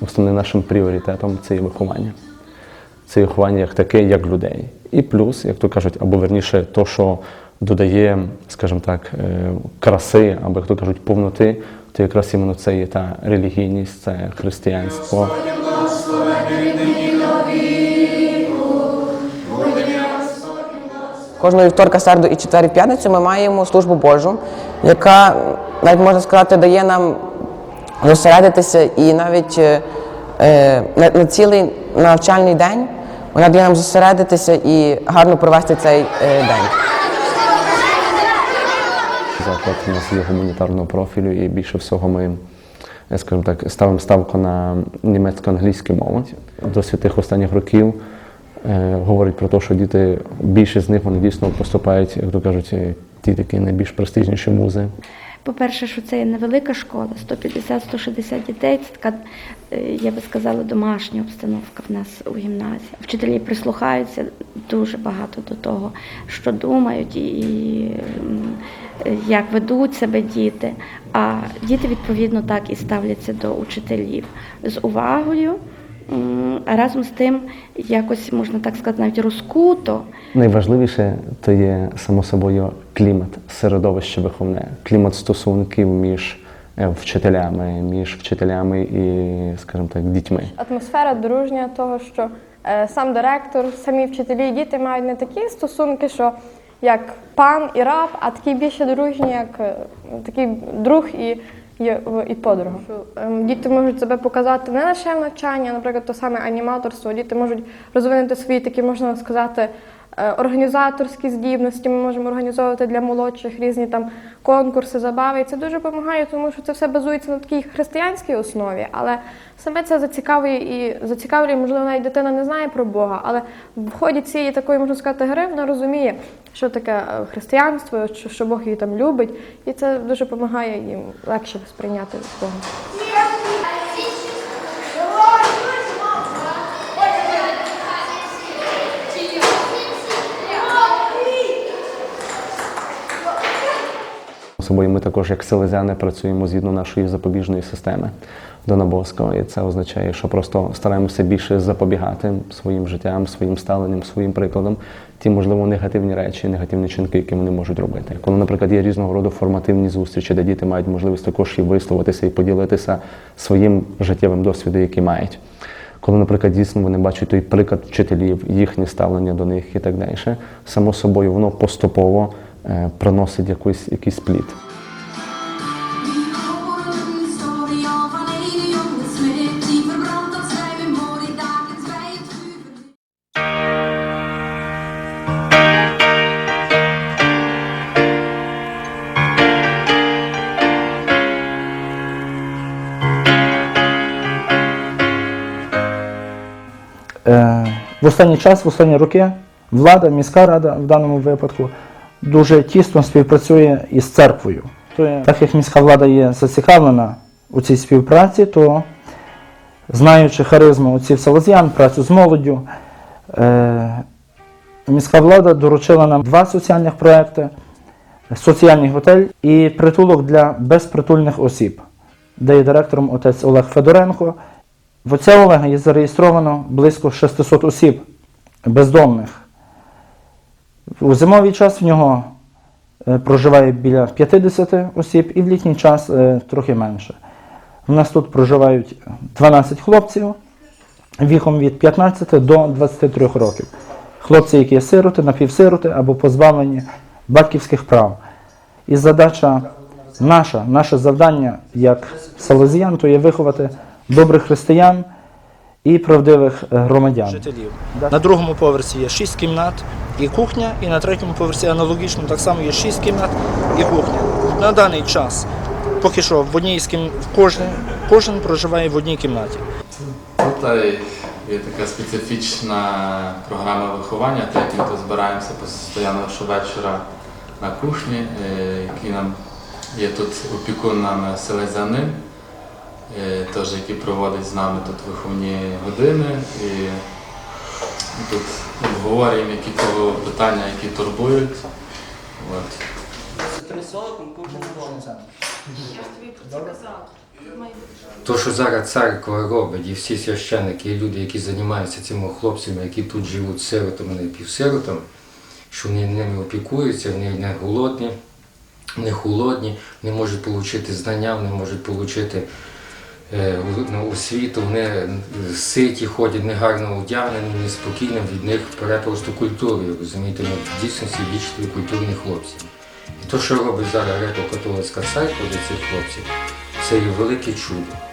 Основним нашим пріоритетом це є виховання. Це виховання як таке, як людей. І плюс, як то кажуть, або верніше, то, що додає, скажімо так, е, краси, або як то кажуть, повноти, то якраз іменно це є та релігійність, це християнство. Кожного вівторка, середу і четвер і п'ятницю ми маємо службу Божу, яка навіть можна сказати дає нам зосередитися і навіть е, е, на, на цілий навчальний день вона дає нам зосередитися і гарно провести цей е, день. Заклад у нас є гуманітарного профілю, і більше всього ми, скажімо так, ставимо ставку на німецько-англійську мову. Досвід тих останніх років говорить про те, що діти, більшість з них вони дійсно поступають, як то кажуть, е, ті такі найбільш престижніші музи. По-перше, що це невелика школа, 150-160 дітей. Це така, е, я би сказала, домашня обстановка в нас у гімназії. Вчителі прислухаються дуже багато до того, що думають і е, як ведуть себе діти. А діти відповідно так і ставляться до учителів з увагою. А разом з тим, якось можна так сказати, навіть розкуто. Найважливіше то є само собою клімат, середовище виховне, клімат стосунків між е, вчителями, між вчителями і, скажімо так, дітьми. атмосфера дружня, того, що е, сам директор, самі вчителі і діти мають не такі стосунки, що як пан і раб, а такі більше дружні, як е, такий друг і, і, і подруга. Ем, Діти можуть себе показати не лише в навчанні, наприклад, то саме аніматорство. Діти можуть розвинути свої такі, можна сказати, організаторські здібності. Ми можемо організовувати для молодших різні там конкурси, забави. І це дуже допомагає, тому що це все базується на такій християнській основі. Але саме це зацікавлює і зацікавлює, можливо, навіть дитина не знає про Бога, але в ході цієї такої, можна сказати, гри вона розуміє, що таке е, християнство, що Бог її там любить, і це дуже допомагає їм легше сприйняти Бога. Собою ми також, як селезяни, працюємо згідно нашої запобіжної системи Дона Боско. І це означає, що просто стараємося більше запобігати своїм життям, своїм ставленням, своїм прикладом, ті, можливо, негативні речі, негативні чинки, які вони можуть робити. Коли, наприклад, є різного роду формативні зустрічі, де діти мають можливість також і висловитися і поділитися своїм життєвим досвідом, який мають. Коли, наприклад, дійсно вони бачать той приклад вчителів, їхнє ставлення до них і так далі, само собою воно поступово приносить якийсь, якийсь плід. Е, В останній час, в останні роки, влада, міська рада в даному випадку дуже тісно співпрацює із церквою. Так як міська влада є зацікавлена у цій співпраці, то знаючи харизму отців Салазіян, працю з молоддю, е, міська влада доручила нам два соціальних проекти: соціальний готель і притулок для безпритульних осіб, де є директором отець Олег Федоренко. В отця Олега є зареєстровано близько 600 осіб бездомних. У зимовий час в нього е, проживає біля 50 осіб і в літній час е, трохи менше. У нас тут проживають 12 хлопців віком від 15 до 23 років. Хлопці, які є сироти, напівсироти або позбавлені батьківських прав. І задача наша, наше завдання як салезіян, то є виховати добрих християн і правдивих е, громадян. жителів. На другому поверсі є 6 кімнат і кухня, і на третьому поверсі аналогічно так само є 6 кімнат і кухня. На даний час поки що в одній з кім... кожен, кожен проживає в одній кімнаті. Тут є така специфічна програма виховання, так як ми тут збираємося постійно щовечора на кухні, е, який нам є тут опікун нам селезянин, теж який проводить з нами тут виховні години. І тут обговорюємо які то питання, які турбують. От. То, що зараз церква робить, і всі священники, і люди, які займаються цими хлопцями, які тут живуть сиротами, не півсиротами, що вони ними опікуються, вони не голодні, не холодні, не можуть отримати знання, вони можуть отримати е, освіту, вони е, ситі ходять, не гарно одягнені, неспокійно від них перепросту культурою, розумієте, ну, в дійсності вічливі культурні хлопці. І те, що робить зараз греко-католицька церква для цих хлопців, це є велике чудо.